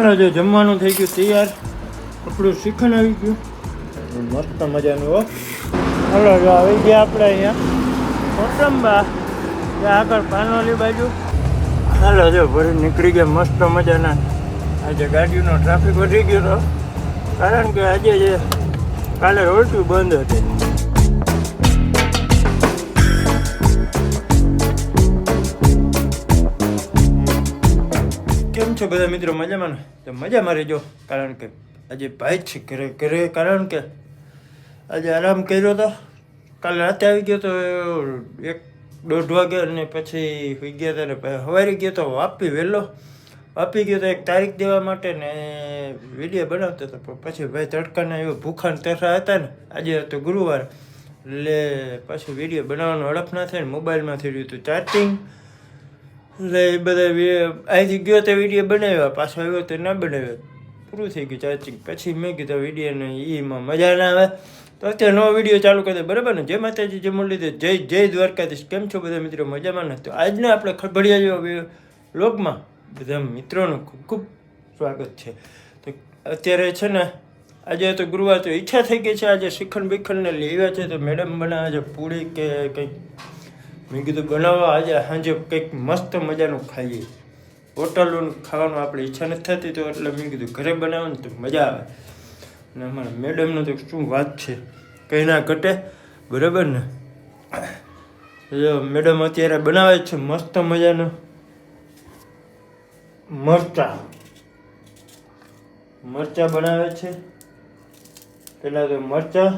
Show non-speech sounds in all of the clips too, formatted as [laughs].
જો જમવાનું થઈ ગયું તૈયાર આપણું શ્રીખંડ આવી ગયું. મસ્ત મજાનું, હો. ચાલો જો આવી ગયા આપણે અહીંયા. કોટંબા આગળ પાનોલી બાજુ. ચાલો જો ભરી નીકળી ગયા, મસ્ત મજાના. આજે ગાડીનો ટ્રાફિક વધી ગયો હતો કારણ કે આજે જે કાલે રોડથી બંધ હતી. છો બધા મિત્રો? મજામાં ને? તો મજામાં રહેજો, કારણ કે આજે ભાઈ છે ઘરે ઘરે, કારણ કે આજે આરામ કર્યો હતો કાલે રાતે આવી ગયો તો એક દોઢ વાગે અને પછી હોઈ ગયા હતા ને સવારે ગયો તો વાપી વહેલો. વાપી ગયો તો એક તારીખ દેવા માટે ને વીડિયો બનાવતો હતો. પછી ભાઈ તડકાના એવો ભૂખા તરસા હતા ને, આજે હતો ગુરુવાર. એટલે પછી વીડિયો બનાવવાનો હડપ ના થાય ને મોબાઈલમાં થઈ રહ્યું હતું ચાર્જિંગ એટલે એ બધા અહીંથી ગયો તો વીડિયો બનાવ્યા, પાછો આવ્યો તો ના બનાવ્યો. પૂરું થઈ ગયું ચાર્જિંગ. પછી મેં કીધું વિડીયોને એમાં મજા ના આવે. તો અત્યારે નવો વીડિયો ચાલુ કરી દે, બરાબર ને? જય માતાજી, જય મુરલીધર, જય જય દ્વારકાધીશ. કેમ છો બધા મિત્રો? મજામાં ને? તો આજના આપણે ખબડિયા જેવા લોકમાં બધા મિત્રોનું ખૂબ ખૂબ સ્વાગત છે. તો અત્યારે છે ને, આજે તો ગુરુવાર તો ઈચ્છા થઈ ગઈ છે, આજે શ્રીખંડ બિખંડને લેવા છે. તો મેડમ બનાવે છે પૂરી કે કંઈક મેં કીધું, બનાવો આજે, સાંજે કંઈક મસ્ત મજાનું ખાઈએ. હોટલનું ખાવાનું આપણે ઈચ્છા નથી થતી તો એટલે મેં કીધું, ઘરે બનાવવાનું તો મજા આવે. અને અમારા મેડમનો તો શું વાત છે. કંઈ ના ઘટે, બરાબર ને? મેડમ અત્યારે બનાવે છે મસ્ત મજાનું, મરચા. મરચા બનાવે છે. પહેલાં તો મરચા,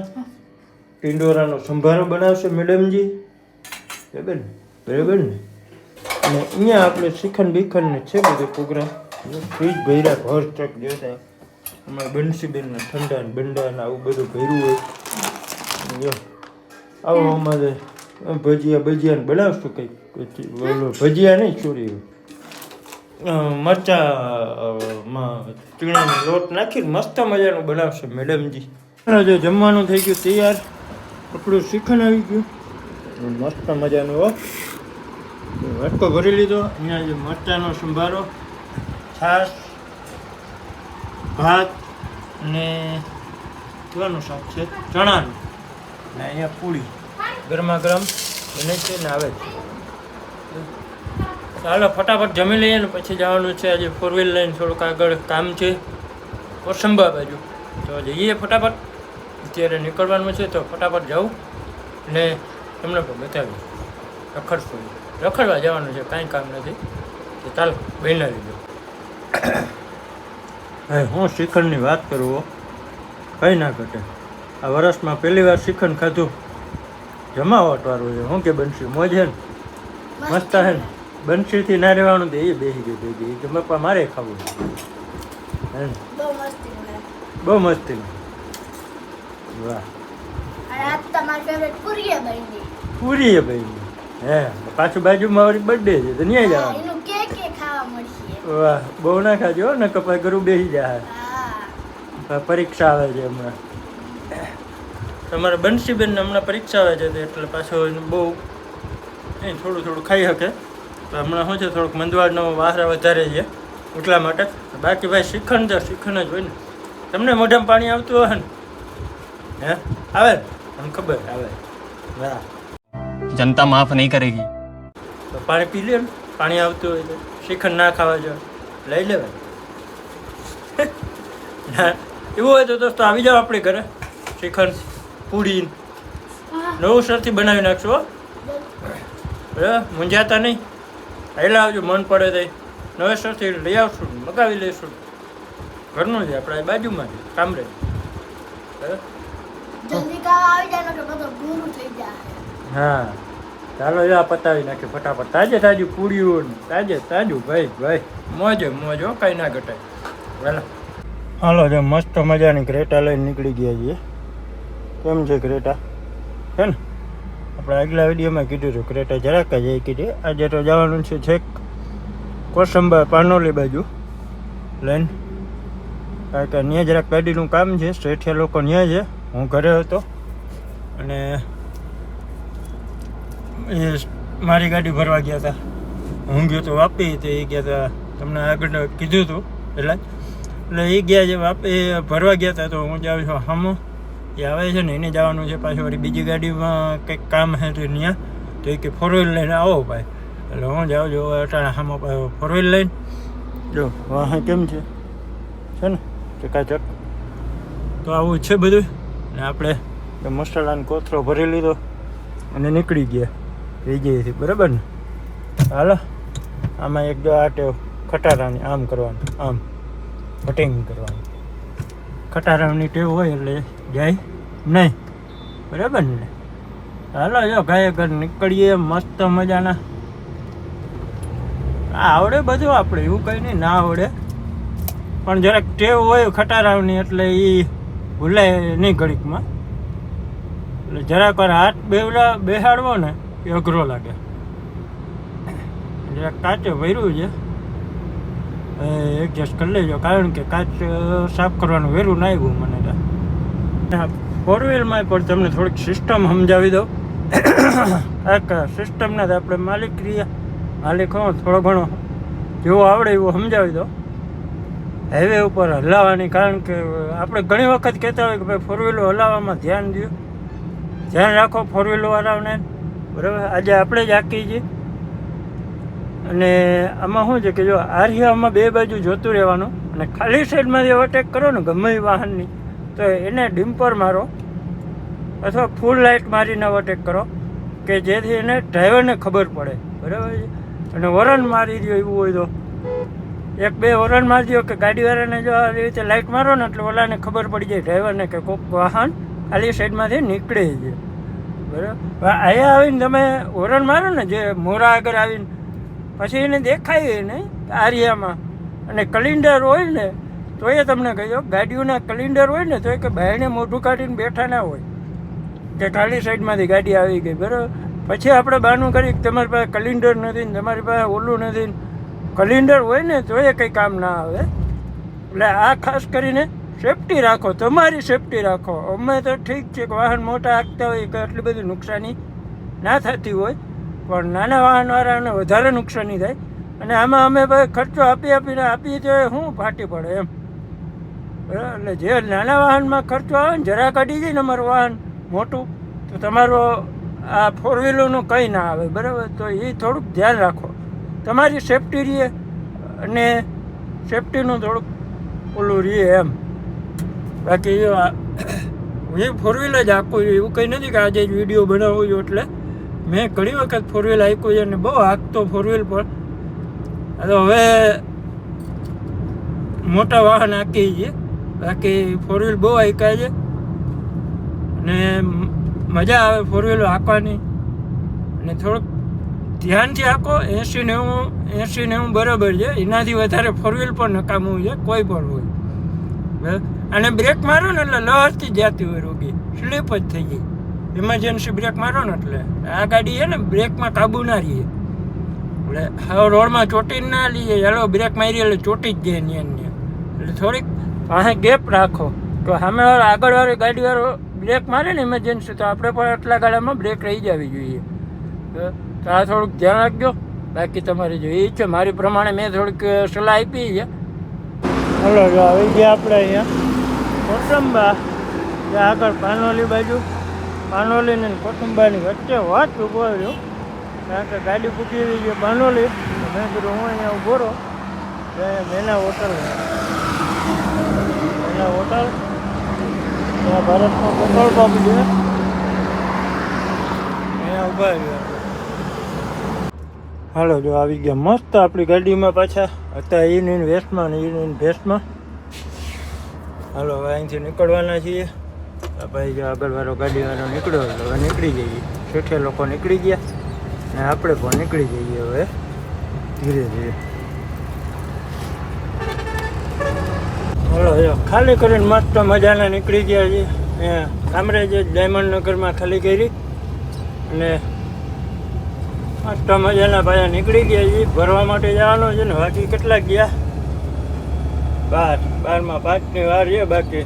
ટિંડોરાનો સંભારો બનાવશે મેડમજી. બરાબર ને બરાબર ને અને અહીંયા આપણે શ્રીખંડ બીખંડ છે બધો પ્રોગ્રામ. ફ્રીજ ભર્યા ભર ચક જોતા અમારે બંસીબેનના ઠંડા ને બંડા ને આવું બધું ભર્યું હોય. જો, આવો અમારે ભજીયા ભજીયા ને બનાવશું કંઈક. ભજીયા નહીં, ચોરી મરચા માં ચીણાનો લોટ નાખીને મસ્ત મજાનું બનાવશે મેડમજી. જો જમવાનું થઈ ગયું તૈયાર. આપણું શ્રીખંડ આવી ગયું. મસ્ત મજાનું, હો. વટકો ભરી લીધો. અહીંયા જે મરચાનો સંભારો, છાશ, ભાત અને કેવાનું શાક છે? ચણાનું. ને અહીંયા પૂરી ગરમા ગરમ બને છે ને આવે છે. ચાલો, ફટાફટ જમી લઈએ ને પછી જવાનું છે આજે ફોર વ્હીલ લઈને થોડુંક આગળ કામ છે. કોસંબા બાજુ. તો જઈએ ફટાફટ. અત્યારે નીકળવાનું છે તો ફટાફટ જાઉં. ને તમને પણ બતાવ્યું રખડશું રખડવા જવાનું છે કાંઈ કામ નથી. તો ચાલો બહેના લીધો હા હું શ્રીખંડની વાત કરું હો. કંઈ ના ઘટે. આ વર્ષમાં પહેલી વાર શ્રીખંડ ખાધું. જમાવટ વાળું છે. હું કે બનશી મોજ છે ને? મસ્ત હે ને? બંસીથી ના રહેવાનું તો એ બેસી ગઈ ભેગી કે પપ્પા મારે ખાવું છે. હે બહુ મસ્તી મળે બહુ મસ્તી વાહ. તમારી ફેવરેટ પૂરી બની પૂરી હે ભાઈ. હે પાછું બાજુમાં મારી બર્થડે છે તો ન્યાય જવાનું. વાહ બહુ ના ખાજો ને કપાય ઘરું બેસી જાય હા. પરીક્ષા આવે છે હમણાં. તમારે બંસીબેન હમણાં પરીક્ષા આવે છે એટલે પાછો બહુ એ થોડું થોડું ખાઈ શકે. તો હમણાં શું છે થોડુંક મંદવાડનો વાહરા વધારે છે એટલા માટે. બાકી ભાઈ શ્રીખંડ તો શિખંડ જ હોય ને. તમને મોઢામાં પાણી આવતું હોય ને? હે આવે? તમને ખબર આવે. વાહ. જનતા માફ નહીં કરેગી. તો પાણી પી લે પાણી આવતું હોય તો શ્રીખંડ ના ખાવા જો લઈ લે [laughs] ના એવું હોય તો દોસ્તો આવી જાઓ આપણે ઘરે. શ્રીખંડ પૂરી નવું સરથી બનાવી નાખશો બરાબર મૂંઝાતા નહીં. હેલા આવજો મન પડે તો નવેસરથી લઈ આવશું મગાવી લઈશું. ઘરનું છે આપણે બાજુમાં જ કામરે કામ આવી હા. ચાલો આ પતાવી નાખે ફટાફટ. તાજે તાજું પૂડ્યું તાજે તાજું, ભાઈ ભાઈ. મોજે, મોજ કાંઈ ના ઘટાય. વેલા હાલો, જો મસ્ત મજાની ક્રેટા લઈને નીકળી ગયા છીએ. કેમ છે ક્રેટા? છે ને? આપણે આગલા વિડીયોમાં કીધું હતું, ક્રેટા જરાક જ એ કીધી. આજે તો જવાનું છે છેક કોસંબા પાનોલી બાજુ. લઈને. કારણ કે ત્યાં જરાક ગાડીનું કામ છે, શેઠિયા લોકો ત્યાં છે. હું ઘરે હતો. અને એ મારી ગાડી ભરવા ગયા હતા હું ગયો તો વાપી તો એ ગયા હતા તમને આગળ કીધું હતું એટલે. એટલે એ ગયા જે વાપી ભરવા ગયા હતા તો હું જાઉં છું હામો. એ આવે છે ને એને જવાનું છે પાછું વળી બીજી ગાડીમાં કંઈક કામ છે તો ત્યાં તો એ કે ફોર વ્હીલ લઈને આવો ભાઈ. એટલે હું જાઉં છું અટાણા હામો ફોર વ્હીલ લઈને. જો વાહ કેમ છે? છે ને? ચકાચક તો આવું છે બધું. ને આપણે મસાલાનો કોથરો ભરી લીધો અને નીકળી ગયા. જાય બરાબર ને? હાલો, આમાં એક જો આ ટેવ, ખટારાની આમ કરવાનું, આમ, કટિંગ કરવાનું. ખટારાની ટેવ હોય એટલે જાય નહીં, બરાબર ને? હાલો, જો ગાય ઘર નીકળીએ, મસ્ત મજાના. આવડે બધું આપણે એવું કંઈ નહીં, ના આવડે. પણ જરાક ટેવ હોય ખટારાવની એટલે એ ભૂલાય નહીં ઘડીકમાં. એટલે જરાક વાર હાથ બેવડા, બેહાડવો ને એ અઘરો લાગે. એટલે કાચ વૈરું છે. એડજસ્ટ કરી લેજો, કારણ કે કાચ સાફ કરવાનું વેરું ના આવ્યું મને તો. ફોર પણ તમને થોડીક સિસ્ટમ સમજાવી દઉં. એક સિસ્ટમના તો આપણે માલિક રહ્યા માલિક હો, થોડો ઘણો. જેવો આવડે એવું સમજાવી દો હાઈવે ઉપર હલાવવાની, કારણ કે આપણે ઘણી વખત કહેતા હોય કે ભાઈ ફોર વ્હીલો હલાવવામાં ધ્યાન દો ધ્યાન રાખો ફોર વ્હીલો વાળાને બરાબર? આજે આપણે જ આંકી છીએ અને આમાં શું છે કે જો આર્યામાં બે બાજુ જોતું રહેવાનું અને ખાલી સાઈડમાંથી ઓવરટેક કરો ને, ગમે એ વાહનની, તો એને ડિમ્પર મારો અથવા ફૂલ લાઇટ મારીને ઓવરટેક કરો કે જેથી એને ડ્રાઈવરને ખબર પડે. બરાબર છે? અને વરણ મારી દો એવું હોય તો. એક બે વરણ મારી દો કે ગાડીવાળાને જો આવી રીતે લાઇટ મારો ને એટલે ઓલાને ખબર પડી જાય ડ્રાઈવરને કે કોઈક વાહન ખાલી સાઈડમાંથી નીકળે છે. બરાબર? અહીંયા આવીને તમે ઓરણ મારો ને, જે મોરા આગળ આવીને, પછી એને દેખાય નહીં, આરિયામાં. અને કલિન્ડર હોય ને તો એ તમને કહ્યું ગાડીઓના કલિન્ડર હોય ને તો એ કે બહારને મોઢું કાઢીને બેઠા ના હોય. કે ખાલી સાઈડમાંથી ગાડી આવી ગઈ, બરાબર? પછી આપણે બહાનું કરી તમારી પાસે કલિન્ડર નથી ને, તમારી પાસે ઓલું નથી ને. કલિન્ડર હોય ને તો એ કંઈ કામ ના આવે. એટલે આ ખાસ કરીને સેફટી રાખો, તમારી સેફટી રાખો. અમે તો ઠીક છે કે વાહન મોટા હાંકતા હોય કે આટલી બધી નુકસાની ના થતી હોય, પણ નાના વાહનવાળાને વધારે નુકસાની થાય. અને આમાં અમે ભાઈ ખર્ચો આપી આપીને આપીએ તો શું ફાટી પડે એમ. એટલે જે નાના વાહનમાં ખર્ચો આવે ને જરા કાઢી જાય ને અમારું વાહન મોટું, તો તમારો આ ફોર વ્હીલરનું કંઈ ના આવે, બરાબર? તો એ થોડુંક ધ્યાન રાખો. તમારી સેફટી રહે અને સેફટીનું થોડુંક ઓલું રહે એમ. બાકી હું ફોર વ્હીલ જ આપું છું એવું કંઈ નથી કે આજે જ વીડિયો બનાવું છું એટલે મેં ઘણી વખત ફોર વ્હીલ આપ્યું છે અને બહુ હાંકતો ફોર વ્હીલ પર. તો હવે મોટા વાહન હાંકી છે. બાકી ફોર વ્હીલ બહુ હાંકાય છે. અને મજા આવે ફોર વ્હીલ હાંકવાની. અને થોડુંક ધ્યાનથી હાંકો. એંસી નેવું એંસી નેવું બરાબર છે. એનાથી વધારે ફોર વ્હીલ પણ નકામું છે. કોઈ પણ હોય? અને બ્રેક મારો ને એટલે લહરથી જતી હોય રોગી. સ્લીપ જ થઈ ગઈ ઇમરજન્સી બ્રેક મારો ને એટલે. આ ગાડી છે ને બ્રેકમાં કાબુ ના રહીએ એટલે હવે રોડમાં ચોટી ના લઈએ. હેલો બ્રેક મારી એટલે ચોટી જ જાય ને ને એટલે થોડીક પાસે ગેપ રાખો. તો સામે આગળવાળી આગળ વાળી, ગાડી વાળો બ્રેક મારે ને ઇમરજન્સી તો આપણે પણ આટલા ગાડામાં બ્રેક રહી જવી જોઈએ. તો આ થોડુંક ધ્યાન રાખજો. બાકી તમારી જોઈએ છે, મારી પ્રમાણે મેં થોડીક સલાહ આપી છે. હલો આવી ગયા આપણે અહીંયા. કોટંબા ત્યાં આગળ પાનોલી બાજુ. પાનોલી ને કોટંબાની વચ્ચે વાત ઊભો રહ્યો. કારણ કે ગાડી પૂકી રહી છે પાનોલી. મેં કીધું, હું અહીંયા ઊભો રહો. મેના હોટલ. મેના હોટલ. ત્યાં ભારતમાં પેટ્રોલ પંપ છે. અહીંયા ઊભા રહ્યા. હાલો, જો આવી ગયા મસ્ત આપણી ગાડીમાં પાછા. હતા ઈન વેસ્ટમાં ને ઈન વેસ્ટમાં હાલો, હવે અહીંથી નીકળવાના છીએ. ભાઈ જો આગળ વાળો ગાડી વાળો નીકળ્યો તો હવે નીકળી જઈએ. છેઠે લોકો નીકળી ગયા ને આપણે પણ નીકળી જઈએ હવે. ધીરે ધીરે. હાલો ખાલી કરીને મસ્ત મજાના નીકળી ગયા છીએ. કામરેજ ડાયમંડ નગરમાં ખાલી કરી અને મસ્ત મજાના પાછા નીકળી ગયા છીએ. ભરવા માટે જવાનું છે ને બાકી કેટલા ગયા? બાર. બારમાં પાંચની વાર છે બાકી.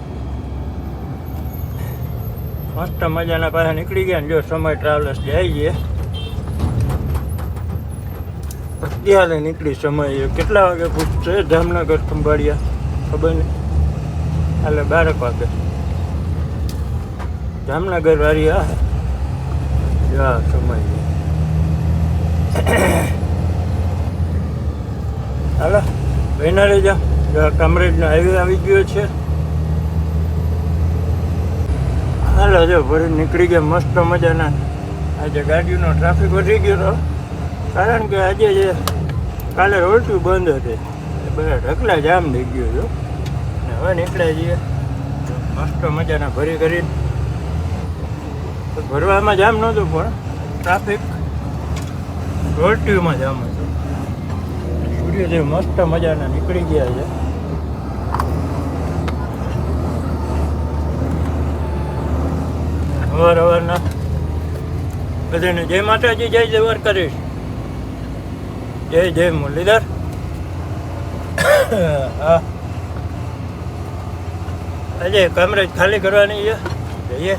મસ્ત મજાના પાછા નીકળી ગયા ને જો સમય ટ્રાવેલર્સ જાય છે. અત્યારે નીકળી સમય કેટલા વાગે પૂછશે? જામનગર, ખંભાળિયા. ખબર નહીં. એટલે બારક વાગે. જામનગર વાળી આ જા, સમય હાલો બહેના રહી જાઓ કમરેજનો હાઈવે આવી ગયો છે. હાલો, જો, ભરી નીકળી ગયા, મસ્ત મજાના. આજે ગાડીનો ટ્રાફિક વધી ગયો હતો કારણ કે આજે જે કાલે રોલટું બંધ હતી. એ બધા ઢકલા જામ થઈ ગયો હતો ને હવે નીકળ્યા છીએ. મસ્ત મજાના ભરી કરીને. ભરવામાં જામ નહોતું, પણ ટ્રાફિક રોલટીમાં જામ હતું. સૂર્યદેવ મસ્ત મજાના નીકળી ગયા છે. બધાને જય માતાજી, જય જવાર કરીશ જય જય મુરલીધર. આજે કમરેજ ખાલી કરવાની છે. જઈએ.